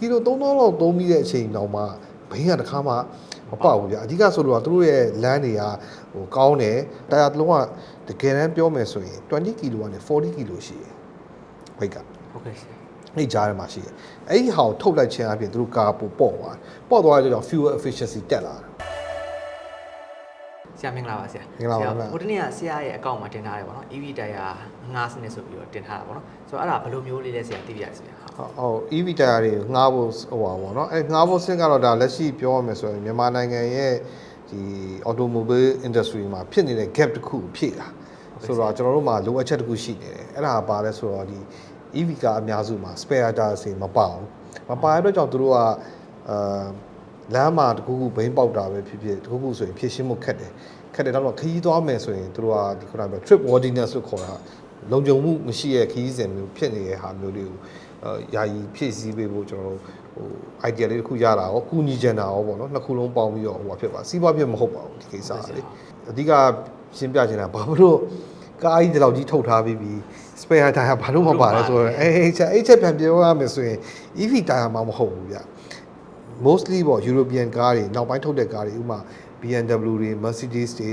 ကီလို3000လောက်သုံးပြီးတဲ့အချိန်တောင်မှဘိန်းကတစ်ခါမှမပေါက်ဘူးဗျာအဓိကဆိုတော့သူတို့ရဲ့လမ်းတွေကဟိုကောင်းတယ်တာယာတစ်လုံးကတကယ်တမ်းပြောမယ်ဆိုရင်20ကီလိုကနေ40ကီလိုရှိတယ်ဘိတ်ကဟုတ်ကဲ့ဆရာအဲ့ကြားထဲမှာရှိတယ်အဲ့ဒီဟာကိုထုတ်လိုက်ခြင်းအပြင်သူတို့ကာပိုပေါ့သွားတယ်ပေါ့သွားတဲ့ကြောင့် fuel efficiency တက်လာတယ် ဆရာမင်္ဂလာပါဆရာမင်္ဂလာပါဆရာခင်ဗျာဟိုတနေ့ကဆရာရဲ့အကောင့်မှာတင်ထားတယ်ပေါ့နော် EV တိုင်ယာငါးစနစ်ဆိုပြီးတော့တင်ထားတာပေါ့နော်ဆိုတော့အဲ့ဒါဘယ်လိုမျိုးလေးလဲဆရာသိပြရစီဟုတ်ဟုတ်ဟုတ် EV တရာတွေငှားဖို့ဟိုပါပေါ့နော်အဲငှားဖို့စင်ကတော့ဒါလက်ရှိပြောရမယ်ဆိုရင်မြန်မာနိုင်ငံရဲ့ဒီ automobile industry မှာဖြစ်နေတဲ့ gap တစ်ခုကိုဖြည့်တာဆိုတော့ကျွန်တော်တို့မှာလိုအပ်ချက်တစ်ခုရှိနေတယ်အဲ့ဒါကဘာလဲဆိုတော့ဒီ EV ကအများစုမှာ spare tire တွေမပေါအောင်မပါတဲ့အတွက်ကြောင့်သူတို့ကအာ လမ်းမှာတခုခုဘိန်းပေါက်တာပဲဖြစ်ဖြစ်တခုခုဆိုရင်ဖြည့်ရှင်းမှုခက်တယ်ခက်တယ်တော့ခရီးသွားမယ်ဆိုရင်သူတို့ကဒီခုနကပြော trip worthiness လို့ခေါ်တာလုံခြုံမှုမရှိရဲ့ခရီးစဉ်မျိုးဖြစ်နေတဲ့ဟာမျိုးတွေကိုအဲယာယီဖြည့်ဆည်းပေးဖို့ကျွန်တော်တို့ဟို idea လေးတစ်ခုရတာရောကုညီချင်တာရောပေါ့နော်နှစ်ခုလုံးပေါင်းပြီးတော့ဟိုပါဖြစ်ပါစီးပွားဖြစ်မဟုတ်ပါဘူးဒီကိစ္စကလေအဓိကရှင်းပြချင်တာဘာလို့ကားကြီးဒီလောက်ကြီးထုတ်ထားပြီးပြီး spare tire ဘာလို့မပါလဲဆိုတော့အဲအဲ့ချက်အဲ့ချက်ပြန်ပြောရမယ်ဆိုရင် EV tire မှမဟုတ်ဘူးဗျ mostly ပေါ့ European ကားတွေနောက်ပိုင်းထုတ်တဲ့ကားတွေဥပမာ BMW တွေ Mercedes တွေ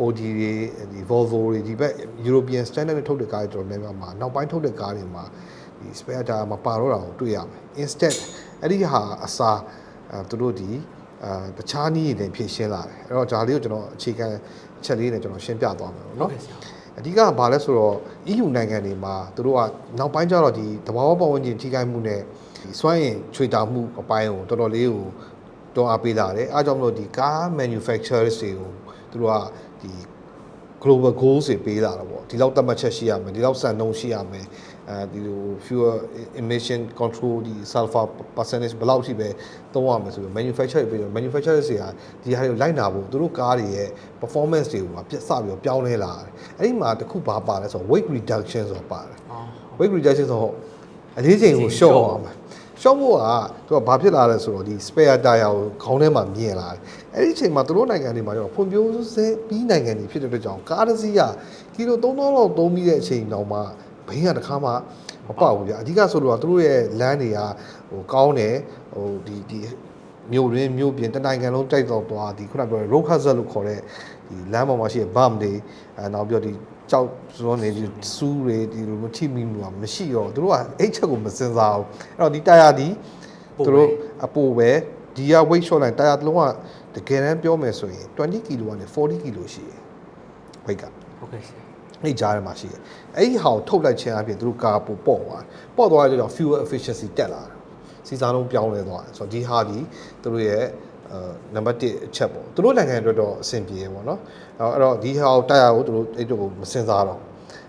Audi တွေဒီ Volvo တွေဒီဘက် European standard နဲ့ထုတ်တဲ့ကားတွေတော်တော်များများမှာနောက်ပိုင်းထုတ်တဲ့ကားတွေမှာဒီ spare tire မပါတော့တာကိုတွေ့ရမယ် instead အဲ့ဒီဟာအစားအဲသူတို့ဒီအာတခြားနည်းတွေနဲ့ဖြည့်ရှင်းလာတယ်အဲ့တော့ဒါလေးကိုကျွန်တော်အခြေခံအချက်လေးနဲ့ကျွန်တော်ရှင်းပြသွားမယ်ပေါ့ဟုတ်နော်ကဲ့ဆရာအဓိကကဘာလဲဆိုတော့ EU နိုင်ငံတွေမှာသူတို့ကနောက်ပိုင်းကျတော့ဒီတဘာဝပတ်ဝန်းကျင်ထိခိုက်မှုနဲ့ ဒီစွမ်းရင်ချွေတာမှုအပိုင်းကိုတော်တော်လေးကိုတွန်းအားပေးလာတယ်အားကြောင့်မလို့ဒီကား manufacturers တွေကိုသူတို့ကဒီ global goals တွေပေးလာတာပေါ့ဒီလောက်သတ်မှတ်ချက်ရှိရမယ်ဒီလောက်စံနှုန်းရှိရမယ်အဲဒီလို fuel emission control ဒီ sulfur percentage ဘယ်လောက်ရှိပဲသုံးရမယ်ဆိုပြီး manufacturer တွေပြီးတော့ manufacturers တွေကဒီဟာတွေကိုလိုက်နာဖို့သူတို့ကားတွေရဲ့ performance တွေကိုပြတ်စပြီးတော့ပြောင်းလဲလာတယ်အဲ့ဒီမှာတစ်ခုဘာပါလဲဆိုတော့ weight reduction ဆိုတာပါတယ်အော် weight reduction ဆိုတော့အလေးချိန်ကို short အောင်မှာ short ဖို့ကသူကဘာဖြစ်လာလဲဆိုတော့ဒီ spare tire ကိုခေါင်းထဲမှာမြင်လာတယ်အဲ့ဒီအချိန်မှာသူတို့နိုင်ငံတွေမှာကျတော့ဖွံ့ဖြိုးဆဲပြီးနိုင်ငံတွေဖြစ်တဲ့အတွက်ကြောင့်ကားတစ်စီးကကီလို3000လောက်သုံးပြီးတဲ့အချိန်တောင်မှဘိန်းကတစ်ခါမှမပေါက်ဘူးဗျာအဓိကဆိုတော့သူတို့ရဲ့လမ်းတွေကဟိုကောင်းတယ်ဟိုဒီဒီ မြို့ရင်းမြို့ပြင်တစ်နိုင်ငံလုံးတိုက်တော့သွားဒီခုနပြောတဲ့ road hazard လို့ခေါ်တဲ့ဒီလမ်းပေါ်မှာရှိတဲ့ bump တွေအဲနောက်ပြီးတော့ဒီကြောက်စွန်းနေဒီစူးတွေဒီလိုမျိုးထိမိမှုကမရှိတော့သူတို့ကအဲ့ချက်ကိုမစင်စားဘူးအဲ့တော့ဒီတာယာဒီသူတို့အပိုပဲဒီက weight short line တာယာတစ်လုံးကတကယ်တမ်းပြောမယ်ဆိုရင်20ကီလိုကနေ40ကီလိုရှိတယ် weight ကဟုတ်ကဲ့ဆရာအဲ့ကြားထဲမှာရှိတယ်အဲ့ဒီဟာကိုထုတ်လိုက်ခြင်းအပြင်သူတို့ကာပိုပေါ့သွားတယ်ပေါ့သွားတဲ့ကြောင့် fuel efficiency တက်လာတယ် စီစားလုံးပြောင်းလဲသွားတယ်ဆိုတော့ဒီဟာဒီသူတို့ရဲ့အဲနံပါတ်1အချက်ပေါ့သူတို့နိုင်ငံအတွက်တော့အဆင်ပြေပေါ့နော်အဲ့တော့ဒီဟာကိုတိုက်ရကိုသူတို့အဲ့တို့ကိုမစင်စားတော့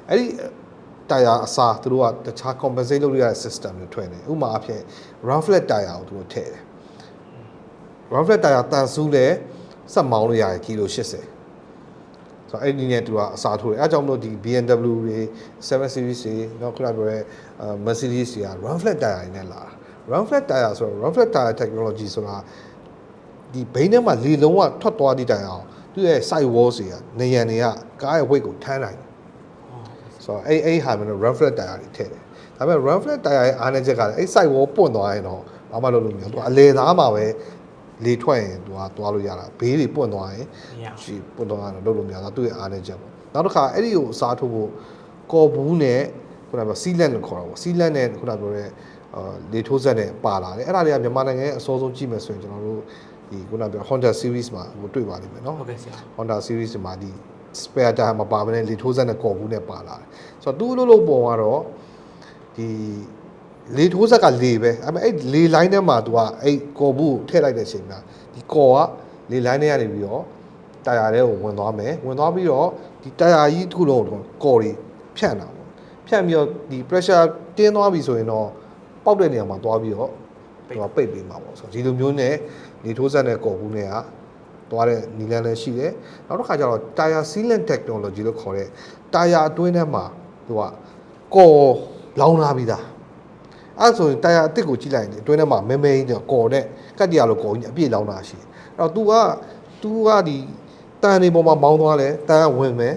အဲ့ဒီတိုင်ယာအစားသူတို့ကတခြား compensate လုပ်ရတဲ့ system တွေထွင်တယ်ဥပမာအဖြစ် run flat တိုင်ယာကိုသူတို့ထည့်တယ် run flat တိုင်ယာတန်ဆူးလဲစက်မောင်းလို့ရတယ်ကီလို80ဆိုတော့အဲ့ဒီနဲ့သူကအစားထိုးတယ်အဲအကြောင့်မလို့ဒီ BMW တွေ7 series တွေနောက်ခုနပြောတဲ့ Mercedes တွေက run flat tire တွေနဲ့လာတာ run flat tire ဆိုတော့ run flat tire technology ဆိုတာဒီဘိန်းထဲမှာလေလုံးဝထွက်သွားသည့်တိုင်အောင်သူရဲ့ side walls တွေကနေရန်တွေကကားရဲ့ weight ကိုထမ်းနိုင်တယ်ဆိုတော့အဲ့အဲ့ဟာမျိုး run flat tire တွေထည့်တယ်ဒါပေမဲ့ run flat tire ရဲ့အားနည်းချက်ကလည်းအဲ့ side wall ပွင့်သွားရင်တော့ဘာမှလုပ်လို့မရဘူးသူကအလေသားမှာပဲလေထွက်ရင်သူကသွားလို့ရတာဘေးတွေပွင့်သွားရင်မရဘူးရှိပွတ်တော့ကတော့လုပ်လို့မရတာသူ့ရဲ့အားနဲ့ချက်ပေါ့နောက်တစ်ခါအဲ့ဒီကိုအစားထိုးဖို့ကော်ဘူးနဲ့ခုနကပြောစီလန်လို့ခေါ်တာပေါ့စီလန်နဲ့ခုနပြောတဲ့အာ လေထိုးဆက်နဲ့ပါလာတယ်အဲ့ဒါတွေကမြန်မာနိုင်ငံရဲ့အစောဆုံးကြည့်မယ်ဆိုရင်ကျွန်တော်တို့ဒီခုနပြော Honda series မှာဟိုတွေ့ပါလိမ့်မယ်နော်ဟုတ်ကဲ့ဆရာ Honda series မှာဒီ spare tire မပါဘဲနဲ့လေထိုးဆက်နဲ့ကော်ဘူးနဲ့ပါလာတယ်ဆိုတော့သူ့လို့လို့ပုံကတော့ဒီလေထိုးဆက်ကလေပဲအဲ့မဲ့အဲ့လေ line ထဲမှာ तू ကအဲ့ကော်ဘူးကိုထည့်လိုက်တဲ့အချိန်မှာဒီကော်ကလေ line ထဲကနေပြီးတော့တာယာထဲကိုဝင်သွားမယ်ဝင်သွားပြီးတော့ဒီတာယာကြီးတစ်ခုလုံးကိုကော်ရီဖြန့်တာပေါ့ဖြန့်ပြီးတော့ဒီ pressure တင်းသွားပြီဆိုရင်တော့ ပေါက်တဲ့နေရာမှာသွားပြီးတော့သူကပိတ်ပေးမှာပေါ့ဆိုတော့ဒီလိုမျိုးနဲ့နေထိုးဆက်တဲ့ကော်ဘူးနဲ့ကသွားတဲ့နီလန်းလည်းရှိတယ်နောက်တစ်ခါကျတော့ tire sealant technology လို့ခေါ်တဲ့တာယာအတွင်းထဲမှာသူကကော်လောင်းလာပြီးသားအဲ့ဒါဆိုရင်တာယာအစ်စ်ကိုကြည့်လိုက်ရင်အတွင်းထဲမှာမဲမဲကြီးတော့ကော်နဲ့ကတ်တရလိုကော်ကြီးအပြည့်လောင်းတာရှိတယ်အဲ့တော့ तू က तू ကဒီတန်နေပေါ်မှာမောင်းသွားလဲတန်ကဝင်မယ်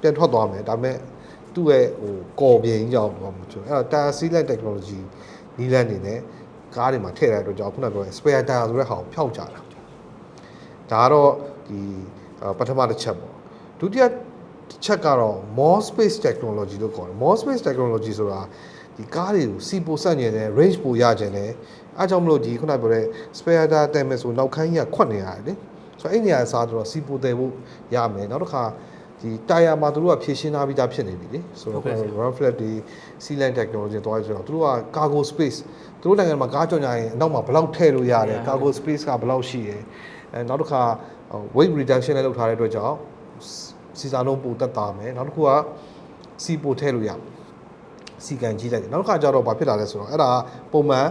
ပြန်ထွက်သွားမယ်ဒါပေမဲ့သူ့ရဲ့ဟိုကော်ပြင်ကြီးကြောင့်ဘာမှမချွတ်အဲ့တော့တာယာ sealant technology နီးလန်းနေနဲ့ကားတွေမှာထည့်ရတဲ့အတွက်ကြောင့်ခုနပြောတဲ့ spare tire ဆိုတဲ့ဟာကိုဖျောက်ကြတာဒါကတော့ဒီအာပထမတစ်ချက်ပေါ့ဒုတိယတစ်ချက်ကတော့ more space technology လို့ခေါ်တယ် more space technology ဆိုတာဒီကားတွေကိုစီပိုဆက်နေတယ် range ပိုရခြင်းတယ်အဲကြောင့်မလို့ဒီခုနပြောတဲ့ spare tire တဲမယ်ဆိုနောက်ခန်းကြီးကခွတ်နေရတယ်လေဆိုတော့အဲ့နေရာစားတော့စီပိုတဲဖို့ရမယ်နောက်တစ်ခါ ဒီတာယာမှာတို့ကဖြည့်ရှင်းထားပြီးသားဖြစ်နေပြီလေဆိုတော့ run flat တွေ sea line technology တွေတွားဆိုတော့တို့က cargo space တို့နိုင်ငံမှာကားကြော်ညာရင်အနောက်မှာဘယ်လောက်ထည့်လို့ရတယ် cargo space ကဘယ်လောက်ရှိရဲအဲနောက်တစ်ခါ weight reduction လည်းလုပ်ထားတဲ့အတွက်ကြောင့်စီစာလုံးပိုတက်တာမယ်နောက်တစ်ခုကစီပိုထည့်လို့ရစီကန်ကြီးလိုက်တယ်နောက်တစ်ခါကျတော့ဘာဖြစ်လာလဲဆိုတော့အဲ့ဒါပုံမှန်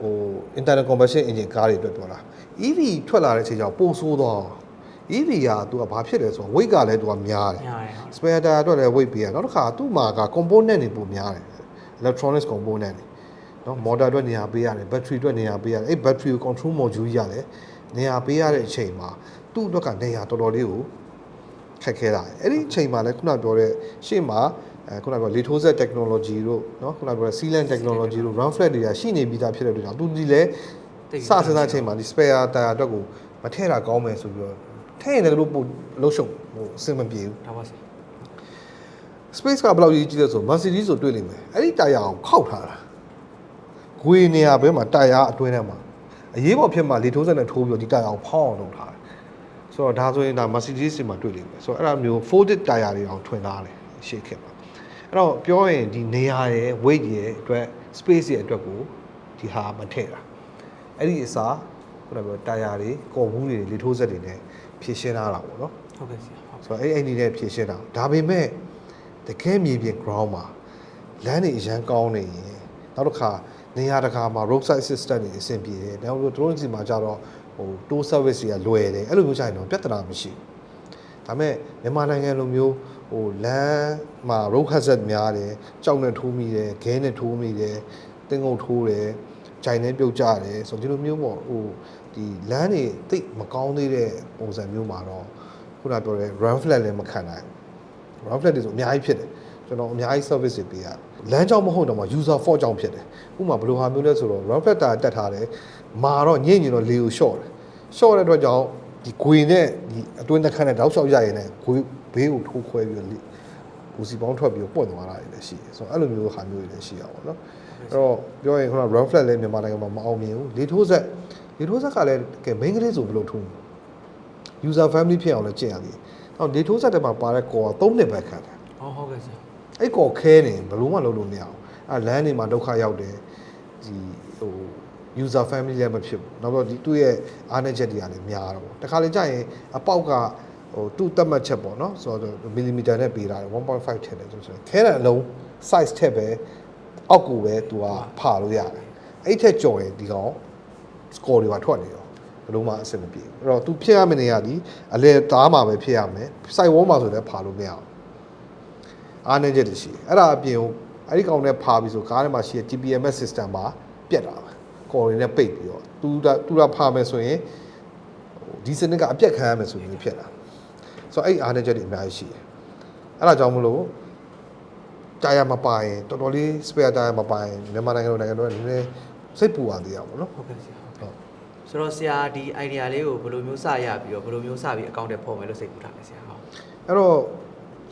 ဟို internal combustion engine ကားတွေအတွက်ပြောတာ EV ထွက်လာတဲ့အချိန်ကျတော့ပိုဆိုးတော့ EV ကသူကဘာဖြစ်လဲဆိုတော့ weight ကလည်းသူကများတယ် spare tire အတွက်လည်း weight ပေးရနောက်တစ်ခါသူ့မှာက component တွေပိုများတယ် electronics component တွေနော် motor အတွက်နေရာပေးရတယ် battery အတွက်နေရာပေးရတယ်အဲ့ battery ကို control module ရတယ်နေရာပေးရတဲ့အချိန်မှာသူ့အတွက်ကနေရာတော်တော်လေးကိုခက်ခဲတာအဲ့ဒီအချိန်မှာလည်းခုနပြောတဲ့ရှေ့မှာအဲခုနပြောလေထိုးဆက် technology တို့နော်ခုနပြော sealant technology တို့ round flat တွေကရှိနေပြီးသားဖြစ်တဲ့အတွက်ကြောင့်သူဒီလည်းစစစအချိန်မှာဒီ spare tire အတွက်ကိုမထည့်တာကောင်းမယ်ဆိုပြီးတော့ ထည့်ရင်လည်းလို့ပို့လှုပ်ရှုပ်ဟိုအဆင်မပြေဘူးဒါပါစီ space ကဘယ်လောက်ကြီးကြီးလဲဆို Mercedes ဆိုတွေ့လိမ့်မယ်အဲ့ဒီတာယာကိုခောက်ထားတာဂွေနေရာဘဲမှာတာယာအတွင်းထဲမှာအရေးပေါ်ဖြစ်မှာလေထိုးစက်နဲ့ထိုးပြီးတော့ဒီတာယာကိုဖောင်းအောင်လုပ်ထားတယ်ဆိုတော့ဒါဆိုရင်ဒါ Mercedes စီမှာတွေ့လိမ့်မယ်ဆိုတော့အဲ့ဒါမျိုး folded တာယာတွေအောင်ထွင်ထားတယ်ရှေ့ခေတ်မှာအဲ့တော့ပြောရင်ဒီနေရာရဲ့ weight ရဲ့အတွက် space ရဲ့အတွက်ကိုဒီဟာမထည့်တာအဲ့ဒီအစား ခုနကပြောတာယာတွေကော်ဘူးတွေလေထိုးစက်တွေနဲ့ဖြည့်ရှင်းထားတာပေါ့နော်ဟုတ်ကဲ့ဆရာဟုတ်ဆိုတော့အဲ့အဲ့ဒီနဲ့ဖြည့်ရှင်းတာဒါပေမဲ့တကယ်မြေပြင် ground မှာလမ်းတွေအရန်ကောင်းနေရင်နောက်တစ်ခါနေရာတစ်ခါမှာ roadside assistant တွေအဆင်ပြေတယ်နောက်လို့တို့စီမှာကြတော့ဟို tour service တွေကလွယ်တယ်အဲ့လိုမျိုးကြရင်တော့ပြဿနာမရှိဘူးဒါပေမဲ့မြန်မာနိုင်ငံလိုမျိုးဟိုလမ်းမှာ road hazard များတယ်ကြောက်နဲ့ထိုးမိတယ်ခဲနဲ့ထိုးမိတယ်တင်းငုတ်ထိုးတယ် ဂျိုင်နဲ့ပြုတ်ကြတယ်ဆိုတော့ဒီလိုမျိုးပေါ့ဟိုဒီလမ်းတွေတိတ်မကောင်းသေးတဲ့ပုံစံမျိုးမှာတော့ ခုနပြောတဲ့ run flat လည်းမခံနိုင်ဘူး run flat တွေဆိုအများကြီးဖြစ်တယ်ကျွန်တော်အများကြီး service တွေပေးရတယ်လမ်းကြောင်းမဟုတ်တော့မှ user fault ကြောင့်ဖြစ်တယ်ဥပမာဘယ်လိုဟာမျိုးလဲဆိုတော့ run flat တာတက်ထားတယ်မာတော့ညင်ညင်တော့လေကို short တယ် short တဲ့အတွက်ကြောင့်ဒီဂွေနဲ့ဒီအတွင်းတစ်ခါနဲ့တောက်လျှောက်ရရင်လည်းဂွေဘေးကိုထိုးခွဲပြီးတော့လေဘူစီပေါင်းထွက်ပြီးတော့ပွင့်သွားတာတွေလည်းရှိတယ်ဆိုတော့အဲ့လိုမျိုးဟာမျိုးတွေလည်းရှိရပါတော့เนาะ အဲ့တော့ပြောရင်ခုန run flat လည်းမြန်မာနိုင်ငံမှာမအောင်မြင်ဘူးလေထိုးဆက်လေထိုးဆက်ကလည်းကဲ main ကလေးဆိုဘယ်လိုထိုးလဲ user family ဖြစ်အောင်လည်းကျင့်ရသေးတယ်။နောက် data set ထဲမှာပါတဲ့ကော3နှစ်ပဲခံတယ်ဟုတ်ဟုတ်ကဲ့ဆရာ။အဲ့ကောခဲနေဘယ်လို့မှလုပ်လို့မရအောင်။အဲ့လမ်းတွေမှာဒုက္ခရောက်တယ်။ဒီဟို user family လည်းမဖြစ်ဘူး။နောက်တော့ဒီသူ့ရဲ့အားနည်းချက်တွေကလည်းများတော့ပေါ့။တခါလေကြာရင်အပေါက်ကဟိုသူ့တက်မှတ်ချက်ပေါ့နော်။ဆိုတော့ millimeter နဲ့ပေးတာတယ်1.5ထည့်တယ်ဆိုတော့ခဲတဲ့အလုံး size ထက်ပဲ အောက်ကိုပဲသူကဖာလို့ရတယ်။အဲ့ထက်ကြော်ရင်ဒီကောင် score တွေပါထွက်နေရောဘယ်လို့မှအဆင်မပြေဘူးအဲ့တော့ तू ဖြစ်ရမယ့်နေရာဒီအလဲသားမှာပဲဖြစ်ရမယ် site wall မှာဆိုလည်းဖာလို့မရအောင်အားနည်းချက်တွေရှိတယ်အဲ့ဒါအပြင်ကိုအဲ့ဒီကောင်နဲ့ဖာပြီးဆိုကားထဲမှာရှိတဲ့ TPMS system မှာပြတ်တာပဲကော်တွေနဲ့ပိတ်ပြီးတော့ तू တူတာဖာမယ်ဆိုရင်ဟိုဒီစနစ်ကအပြတ်ခံရမယ်ဆိုရင်ဖြစ်လာဆိုတော့အဲ့အားနည်းချက်တွေအများကြီးရှိတယ်အဲ့ဒါကြောင့်မလို့ တာယာမပါရင်တော်တော်လေး spare တာယာမပါရင်မြန်မာနိုင်ငံလိုနိုင်ငံတော့နည်းနည်းစိတ်ပူပါသေးရပါတော့ဟုတ်ကဲ့ဆရာဟုတ်ဆိုတော့ဆရာဒီ idea လေးကိုဘယ်လိုမျိုးစရပြီးတော့ဘယ်လိုမျိုးစပြီးအကောင့်တွေပေါ်မယ်လို့စိတ်ကူးထားလဲဆရာဟုတ်အဲ့တော့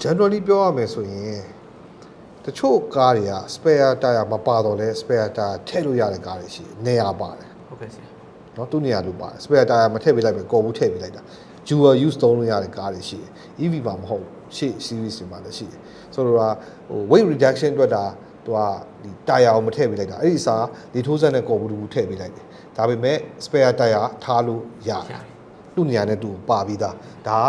generally ပြောရမယ်ဆိုရင်တချို့ကားတွေက spare တာယာမပါတော့လဲ spare တာထည့်လို့ရတဲ့ကားတွေရှိနေရာပါတယ်ဟုတ်ကဲ့ဆရာနော်သူ့နေရာလိုပါတယ် spare တာယာမထည့်ပေးလိုက်ပဲကော်ဘူးထည့်ပေးလိုက်တာ dual use သုံးလို့ရတဲ့ကားတွေရှိတယ် EV ပါမဟုတ်ဘူးရှေ့ series တွေမှာလည်းရှိတယ်ဆိုတော့ဟို weight reduction အတွက်ဒါသူကဒီ tire ကိုမထည့်ပေးလိုက်တာအဲ့ဒီအစားဒီထိုးစက်နဲ့ကော်ဘူးတူထည့်ပေးလိုက်တယ်ဒါပေမဲ့ spare tire ထားလို့ရတယ်ရတယ်သူ့နေရာနဲ့သူပါပြီးသားဒါ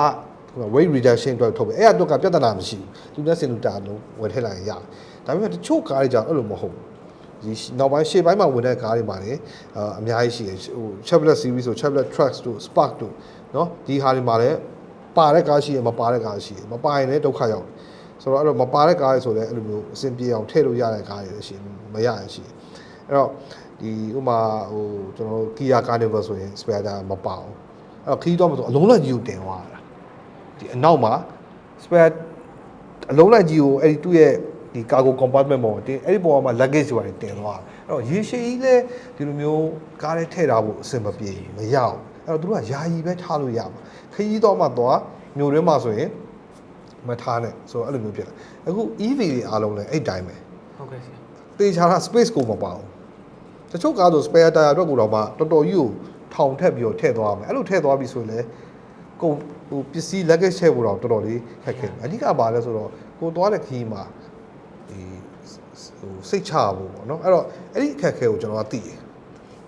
က weight reduction အတွက်ထုတ်ပဲအဲ့အတွက်ကပြဿနာမရှိဘူးသူနဲ့စင်လူတာလုံးဝယ်ထည့်လိုက်ရင်ရတယ်ဒါပေမဲ့တချို့ကားတွေကြောင့်အဲ့လိုမဟုတ်ဘူးဒီ နောက်ပိုင်းရှေ့ပိုင်းမှာဝင်တဲ့ကားတွေမှာလည်းအာအများကြီးရှိတယ်ဟို Chevrolet series ဆို Chevrolet Trax တို့ Spark တို့เนาะဒီဟာတွေမှာလည်းပါတဲ့ကားရှိရမပါတဲ့ကားရှိရမပါရင်လည်းဒုက္ခရောက်တယ်ဆိုတော့အဲ့လိုမပါတဲ့ကားတွေဆိုလည်းအဲ့လိုမျိုးအဆင်ပြေအောင်ထည့်လို့ရတဲ့ကားတွေလည်းရှိတယ်မရရင်ရှိတယ်အဲ့တော့ဒီဥမာဟိုကျွန်တော်တို့ Kia Carnival ဆိုရင် spare tire မပါဘူးအဲ့တော့ခီးတော့မဆိုအလုံးလိုက်ကြီးကိုတင်သွားတာဒီအနောက်မှာ spare အလုံးလိုက်ကြီးကိုအဲ့ဒီသူ့ရဲ့ ဒီ cargo compartment ပေါ်မှာတင်အဲ့ဒီပေါ်မှာ luggage တွေပါတယ်တင်သွားတာအဲ့တော့ရေရှည်ကြီးလဲဒီလိုမျိုးကားလေးထည့်ထားဖို့အဆင်မပြေဘူးမရအောင်အဲ့တော့သူတို့ကယာယီပဲထားလို့ရမှာခရီးတော့မှသွားမြို့တွင်းမှာဆိုရင်မထားနဲ့ဆိုတော့အဲ့လိုမျိုးဖြစ်တယ်အခု EV တွေအားလုံးလည်းအဲ့တိုင်းပဲဟုတ်ကဲ့ဆရာတေချာတာ space ကိုမပါဘူးတချို့ကားဆို spare tire အတွက်ကိုတော့မှတော်တော်ကြီးကိုထောင်ထက်ပြီးတော့ထည့်သွားမယ်အဲ့လိုထည့်သွားပြီဆိုရင်လည်းကုန်ဟိုပစ္စည်း luggage ချဲ့ဖို့တော့တော်တော်လေးခက်ခဲတယ်အဓိကပါလဲဆိုတော့ကိုသွားတဲ့ခရီးမှာ ဒီဟိုစိတ်ချဖို့ပေါ့နော်အဲ့တော့အဲ့ဒီအခက်ခဲကိုကျွန်တော်ကသိတယ်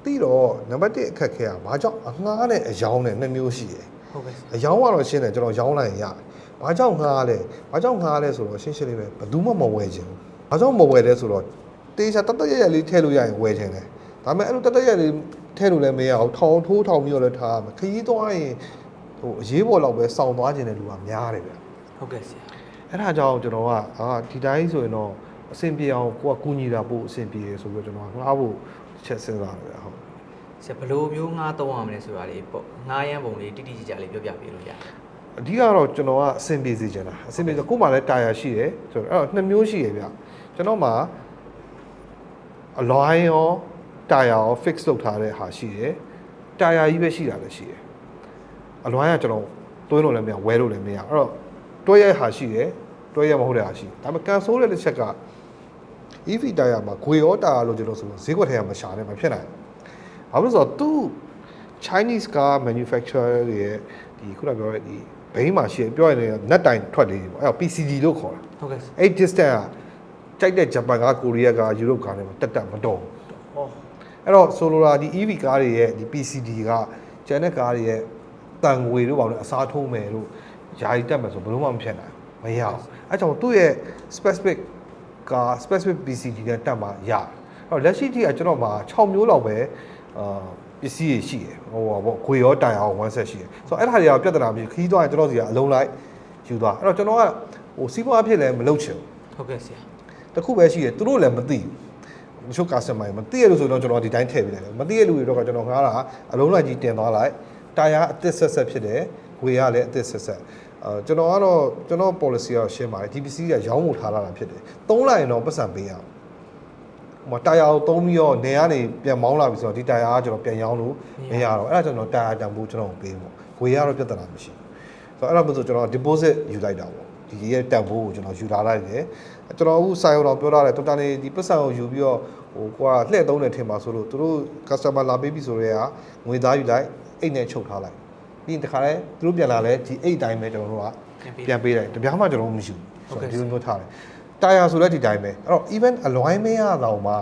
သိတော့နံပါတ်1အခက်ခဲကဘာကြောင့်အငှားနဲ့အယောင်းနဲ့နှစ်မျိုးရှိတယ်ဟုတ်ကဲ့ဆရာအယောင်းကတော့ရှင်းတယ်ကျွန်တော်ရောင်းလိုက်ရင်ရတယ်။ဘာကြောင့်ငှားလဲ။ဘာကြောင့်ငှားလဲဆိုတော့ရှင်းရှင်းလေးပဲဘယ်သူမှမဝယ်ခြင်းဘူး။ဘာကြောင့်မဝယ်လဲဆိုတော့တေချာတတ်တရရလေးထည့်လို့ရရင်ဝယ်ခြင်းတယ်။ဒါပေမဲ့အဲ့လိုတတ်တရရလေးထည့်လို့လည်းမရအောင်ထောင်ထိုးထောင်ပြီးတော့လည်းထားရမယ်။ခရီးသွားရင်ဟိုအရေးပေါ်တော့ပဲစောင့်သွားခြင်းတဲ့လူကများတယ်ဗျ။ဟုတ်ကဲ့ဆရာ အဲ့ဒါကြောင့်ကျွန်တော်ကအာဒီတိုင်းဆိုရင်တော့အဆင်ပြေအောင်ကိုကကူညီတာပို့အဆင်ပြေရဆိုပြီးတော့ကျွန်တော်ကငှားဖို့ချက်စဉ်းစားတယ်ဗျဟုတ်ဆရာဘယ်လိုမျိုးငှားသုံးရမလဲဆိုတာလေးပေါ့ငှားရမ်းပုံလေးတိတိကျကျလေးပြောပြပေးလို့ရတယ်အဓိကတော့ကျွန်တော်ကအဆင်ပြေစေချင်တာအဆင်ပြေဆိုကို့မှာလည်းတာယာရှိတယ်ဆိုတော့အဲ့တော့နှစ်မျိုးရှိရဗျကျွန်တော်မှာအလွိုင်းရောတာယာရော fix လုပ်ထားတဲ့ဟာရှိတယ်တာယာကြီးပဲရှိတာလည်းရှိတယ်အလွိုင်းကကျွန်တော်တွင်းလို့လည်းမရဝဲလို့လည်းမရအဲ့တော့တွဲရဲ့ဟာရှိတယ် တွဲရဲ့မဟုတ်တဲ့ဟာရှိတယ်ဒါပေမဲ့ကန်ဆိုးတဲ့တစ်ချက်က EV တာယာမှာဂွေရောတာယာလို့ကျွန်တော်ဆိုတော့ဈေးကွက်ထဲကမရှာနဲ့မဖြစ်နိုင်ဘူးဘာလို့လဲဆိုတော့သူ Chinese car manufacturer တွေရဲ့ဒီခုနပြောတဲ့ဒီဘိန်းမှာရှိရပြောရရင်နက်တိုင်ထွက်လေးတွေပေါ့အဲ့တော့ PCD လို့ခေါ်တာဟုတ်ကဲ့ဆရာအဲ့ distance ကကြိုက်တဲ့ဂျပန်ကားကိုရီးယားကားယူရိုကားတွေမှာတက်တက်မတော်ဘူးဟောအဲ့တော့ဆိုလိုတာဒီ EV ကားတွေရဲ့ဒီ PCD ကကျန်တဲ့ကားတွေရဲ့တန်ငွေတို့ပေါ့လေအစားထိုးမယ်လို့ယာယီတက်မယ်ဆိုဘယ်လို့မှမဖြစ်နိုင်ဘူး မရအောင်အဲ့ကြောင့်သူ့ရဲ့ specific ကား specific PCD နဲ့တက်မှာရတယ်အဲ့တော့လက်ရှိထိကကျွန်တော်မှာ6မျိုးလောက်ပဲအာပစ္စည်းတွေရှိတယ်ဟိုပါပေါ့ခွေရောတိုင်အောင်1 set ရှိတယ်ဆိုတော့အဲ့ဒါတွေကပြဿနာမရှိခီးသွားရင်ကျွန်တော်စီကအလုံးလိုက်ယူသွားအဲ့တော့ကျွန်တော်ကဟိုစီးပွားအဖြစ်လည်းမလုပ်ချင်ဘူးဟုတ်ကဲ့ဆရာတခုပဲရှိတယ်သူတို့လည်းမသိဘူးတချို့ customer တွေမသိရလို့ဆိုတော့ကျွန်တော်ဒီတိုင်းထည့်ပေးလိုက်တယ်မသိရလူတွေတော့ကကျွန်တော်ငှားတာအလုံးလိုက်ကြီးတင်သွားလိုက်တာယာအသစ်ဆက်ဆက်ဖြစ်တယ်ဝေရလည်းအသစ်ဆက်ဆက် အဲကျွန်တော်ကတော့ကျွန်တော် policy ကရှင်းပါတယ်ဒီပစ္စည်းကရောင်းဖို့ထားလာတာဖြစ်တယ်သုံးလိုက်ရင်တော့ပတ်စံပေးရအောင်ဟိုတာယာကိုသုံးပြီးတော့နေကနေပြန်မောင်းလာပြီဆိုတော့ဒီတာယာကကျွန်တော်ပြန်ရောင်းလို့မရတော့အဲ့ဒါကျွန်တော်တာယာတန်ဖိုးကျွန်တော်ပေးပေါ့ဝေရတော့ပြဿနာမရှိဘူးဆိုတော့အဲ့ဒါမှဆိုကျွန်တော် deposit ယူလိုက်တာပေါ့ဒီရဲ့တန်ဖိုးကိုကျွန်တော်ယူလာလိုက်တယ်ကျွန်တော်အခုဆိုင်အောင်တော့ပြောထားတယ်တော်တော်လေးဒီပတ်စံကိုယူပြီးတော့ဟိုကွာလှည့်သုံးတယ်ထင်ပါဆိုလို့သူတို့ customer လာပေးပြီဆိုတော့ငွေသားယူလိုက်အိတ်နဲ့ချုပ်ထားလိုက် ပြီးရင်တခါလဲသူတို့ပြန်လာလဲဒီအိတ်တိုင်းပဲကျွန်တော်တို့ကပြန်ပေးပြန်ပေးတယ်တပြားမှကျွန်တော်တို့မရှိဟုတ်ဘူးကဲ့ဆိုတော့ဒီလိုမျိုးထားတယ်တာယာဆိုလည်းဒီတိုင်းပဲအဲ့တော့ even အလွိုင်းမရတော့မှ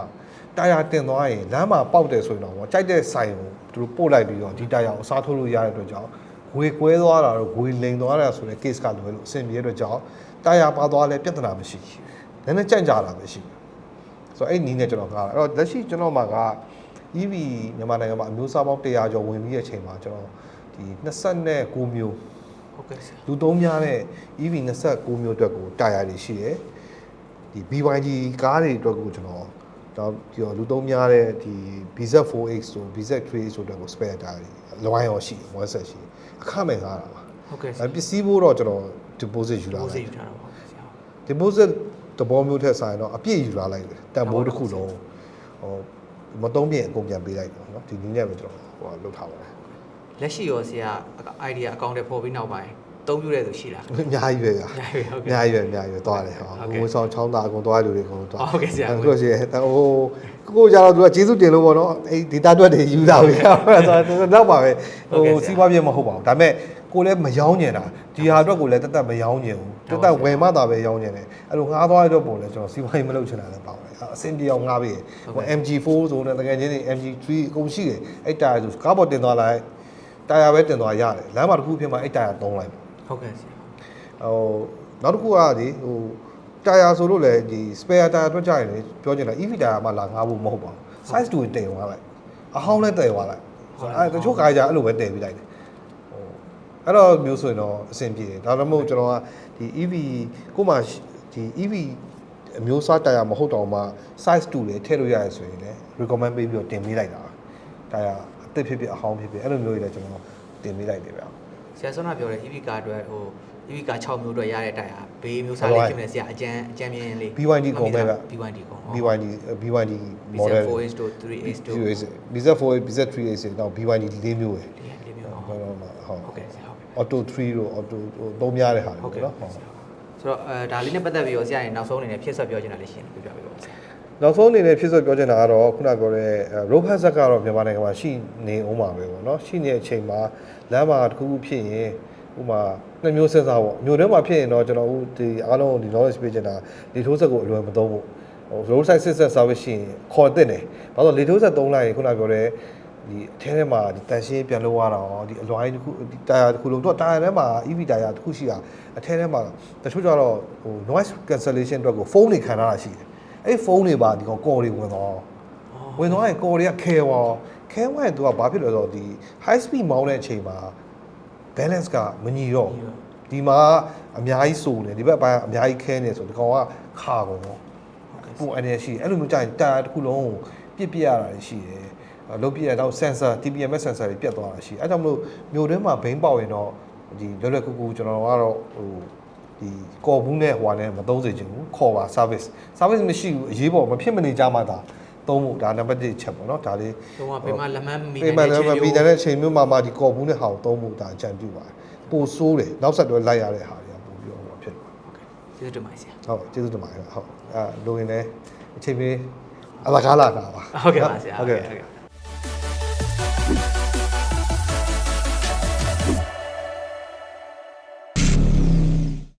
တာယာတင်သွားရင်လမ်းမှာပေါက်တယ်ဆိုရင်တော့ကြိုက်တဲ့ဆိုင်ကိုသူတို့ပို့လိုက်ပြီးတော့ဒီတာယာကိုအစားထိုးလို့ရတဲ့အတွက်ကြောင့်ငွေကွဲသွားတာတော့ငွေလိမ်သွားတာဆိုတဲ့ case ကလွယ်လို့အဆင်ပြေတဲ့အတွက်ကြောင့်တာယာပါသွားလဲပြဿနာမရှိဘူးနည်းနည်းကြန့်ကြတာပဲရှိတယ်ဆိုတော့အဲ့ဒီနည်းနဲ့ကျွန်တော်ကားတာအဲ့တော့လက်ရှိကျွန်တော်မှာက EV မြန်မာနိုင်ငံမှာအမျိုးအစားပေါင်း100ကျော်ဝင်ပြီးတဲ့အချိန်မှာကျွန်တော် ဒီ29မျိုး ဟုတ်ကဲ့ဆရာ လူသုံးများတဲ့ EV 29မျိုးအတွက်ကိုတာယာတွေရှိတယ်ဒီ BYD ကားတွေအတွက်ကိုကျွန်တော်တော့ဒီတော့လူသုံးများတဲ့ဒီ BZ4X ဆို BZ3X ဆိုအတွက်ကို spare တာတွေလွိုင်းရောရှိတယ်1 set ရှိတယ်အခမဲ့ကားတာပါ ဟုတ်ကဲ့ဆ အဲ ရာ ပစ္စည်းဖို့တော့ကျွန်တော် deposit ယူလာ ဘိုး လို စိ က် တ်ယူထားတာပါဆရာ deposit တဘောမျိုးထက်ဆိုင်တော့အပြည့်ယူလာလိုက်တယ်တန်ဖိုးတစ်ခုလုံးဟိုမသုံးပြည့်အကုန်ပြန်ပေးလိုက်တော့เนาะဒီနည်းနဲ့ပဲကျွန်တော်ဟိုလုပ်ထားပါတယ် လက်ရှိရောဆရာ idea အကောင့်တွေပေါ်ပြီးနောက်ပိုင်းသုံးပြတဲ့သူရှိလားအများကြီးပဲဗျာညာပြီဟုတ်အကဲ့များကြီးပဲအများကြီးပဲသွားတယ်ဟောဟုတ်ကဲ့ငွေဆောင်ချောင်းသားအကုန်သွားတဲ့လူတွေအကုန်သွားဟုတ်ကဲ့ဆရာအခုလို့ရှိရင်ဟိုကိုကိုကြတော့သူကကျေးဇူးတင်လို့ပေါ့နော်အဲ့ data တွက်တွေယူတာပဲအဲ့ဒါဆိုတော့ပါပဲဟုတ်ဟိုကဲ့ဆရာစီးပွားပြမဟုတ်ပါဘူးဒါပေမဲ့ကိုလည်းမယောင်းညင်တာဒီဟာအတွက်ကိုလည်းတက်တက်မယောင်းညင်ဘူးတက်တက်ဝယ်မှသာပဲယောင်းညင်တယ်အဲ့လိုငှားသွားတဲ့အတွက်ပုံလည်းကျွန်တော်စီးပွားရေးမလုပ်ချင်တာလည်းပါပါတယ်အဆင်ပြေအောင်ငှားပေးတယ်ဟို MG4 ဆိုတဲ့တကယ်ချင်းတွေ MG3 အကုန်ရှိတယ်အဲ့တာယာဆိုကားပေါ်တင်သွားလိုက် တာယာပဲတင်သွားရတယ်လမ်းမှာတစ်ခုဖြစ်မှအဲ့တာယာသုံးလိုက်ပါဟုတ်ကဲ့ဆရာဟိုနောက်တစ်ခုကဒီဟိုတာယာဆိုလို့လေဒီ spare တာယာအတွက်ကြရင်လေပြောချင်တာ EV တာယာမှလာငားဖို့မဟုတ်ပါဘူး size တူတင်သွားလိုက်အဟောင်းလည်းတည်သွားလိုက်ဆိုတော့အဲတချို့ကားကြအဲ့လိုပဲတည်ပြီးလိုက်တယ်ဟိုအဲ့တော့မျိုးဆိုရင်တော့အဆင်ပြေတယ်ဒါတော့မဟုတ်ကျွန်တော်ကဒီ EV ကိုမှဒီ EV အမျိုးအစားတာယာမဟုတ်တော့မှ size တူလေထည့်လို့ရတယ်ဆိုရင်လည်း recommend ပေးပြီးတော့တင်ပေးလိုက်တာတာယာ အသစ်ဖြစ်ဖြစ်အဟောင်းဖြစ်ဖြစ်အဲ့လိုမျိုးတွေလည်းကျွန်တော်တင်ပေးလိုက်တယ်ဗျာဆရာဆွမ်းနာပြောတဲ့ EV ကားအတွက်ဟို EV က6မျိုးအတွက်ရတဲ့တိုင်ဟာဘေးမျိုးစားလေးဖြစ်နေဆရာအကျန်းအကျန်းမြင်လေး BYD ကုန်မဲ့က BYD ကုန် BYD BYD model BZ4H တို့ 3H တို့ BZ4 BZ3A ဆိုတော့ BYD ၄မျိုးပဲလေးမျိုးဟုတ်တော့မှာဟုတ်ဟုတ်ကဲ့ဆရာဟုတ်ကဲ့ auto 3တို့ auto သုံးများတဲ့ဟာဟုတွေတ်ကဲ့နော်ဟုဟုတ်တ်ကဲ့ဆိုတော့အဲဒါလေးနဲ့ပတ်သက်ပြီးတော့ဆရာရင်နောက်ဆုံးအနေနဲ့ဖြစ်ဆက်ပြောချင်တာလေးရှိရင်ပြပြပေးပါဦးဆရာ နောက်ဆုံးအနေနဲ့ဖြစ်ဆိုပြောချင်တာကတော့ခုနပြောတဲ့ robot ဇက်ကတော့မြန်မာနိုင်ငံမှာရှိနေအောင်ပါပဲပေါ့နော်ရှိနေတဲ့အချိန်မှာလမ်းမှာတစ်ခုခုဖြစ်ရင်ဥမာနှစ်မျိုးစဉ်းစားပေါ့မျိုးထဲမှာဖြစ်ရင်တော့ကျွန်တော်တို့ဒီအားလုံးဒီ knowledge ပေးချင်တာလေထိုးဆက်ကိုအလွယ်မသုံးဘူးဟို roadside system service ရှိရင်ခေါ်တဲ့တယ်ဘာလို့လေထိုးဆက်သုံးလိုက်ရင်ခုနပြောတဲ့ဒီအထဲထဲမှာဒီတန်ရှင်းပြန်လို့ရတာရောဒီအလွိုင်းတစ်ခုဒီတာယာတစ်ခုလုံးတော့တာယာထဲမှာ EV တာယာတစ်ခုရှိတာအထဲထဲမှာတချို့ကျတော့ဟို noise cancellation အတွက်ကိုဖုန်းတွေခံထားတာရှိတယ် အဲ့ဖုန်းတွေပါဒီကောင်ကော်တွေဝင်သွားဝင်သွားရင်ကော်တွေကခဲသွားခဲသွားရင်သူကဘာဖြစ်လဲဆိုတော့ဒီ high speed မောင်းတဲ့အချိန်မှာ balance ကမညီတော့ဘူးဒီမှာအများကြီးစိုးနေဒီဘက်အပိုင်းကအများကြီးခဲနေဆိုဒီကောင်ကခါကုန်တော့ပူအနေရှိတယ်အဲ့လိုမျိုးကြာရင်တာတစ်ခုလုံးကိုပြစ်ပြစ်ရတာရှိတယ်အဲ့လုံးပြစ်ရတော့ sensor TPMS sensor တွေပြတ်သွားတာရှိတယ်အဲ့ကြောင့်မလို့မြို့တွင်းမှာဘိန်းပေါက်ရင်တော့ဒီလွယ်လွယ်ကူကူကျွန်တော်ကတော့ဟို ဒီကော်ဘူးနဲ့ဟိုဟာနဲ့မသုံးစေချင်ဘူးခေါ်ပါ service service မရှိဘူးအရေးပေါ်မဖြစ်မနေကြမှသာသုံးဖို့ဒါနံပါတ်1ချက်ပေါ့နော်ဒါလေးတော့ကဘေးမှာလက်မန်းမီပေးမှလည်းမပြီးတဲ့အချိန်မျိုးမှာမှဒီကော်ဘူးနဲ့ဟာကိုသုံးဖို့ဒါအကြံပြုပါတယ်ပိုဆိုးတယ်နောက်ဆက်တွဲလိုက်ရတဲ့ဟာတွေကပိုပြီးတော့ဟိုဖြစ်တယ်ကျေးဇူးတင်ပါတယ်ဆရာဟုတ်ကျေးဇူးတင်ပါတယ်ဟုတ်အဲလိုရင်းလည်းအချိန်ပေးအလကားလာတာပါဟုတ်ကဲ့ပါဆရာဟုတ်ကဲ့ဟုတ်ကဲ့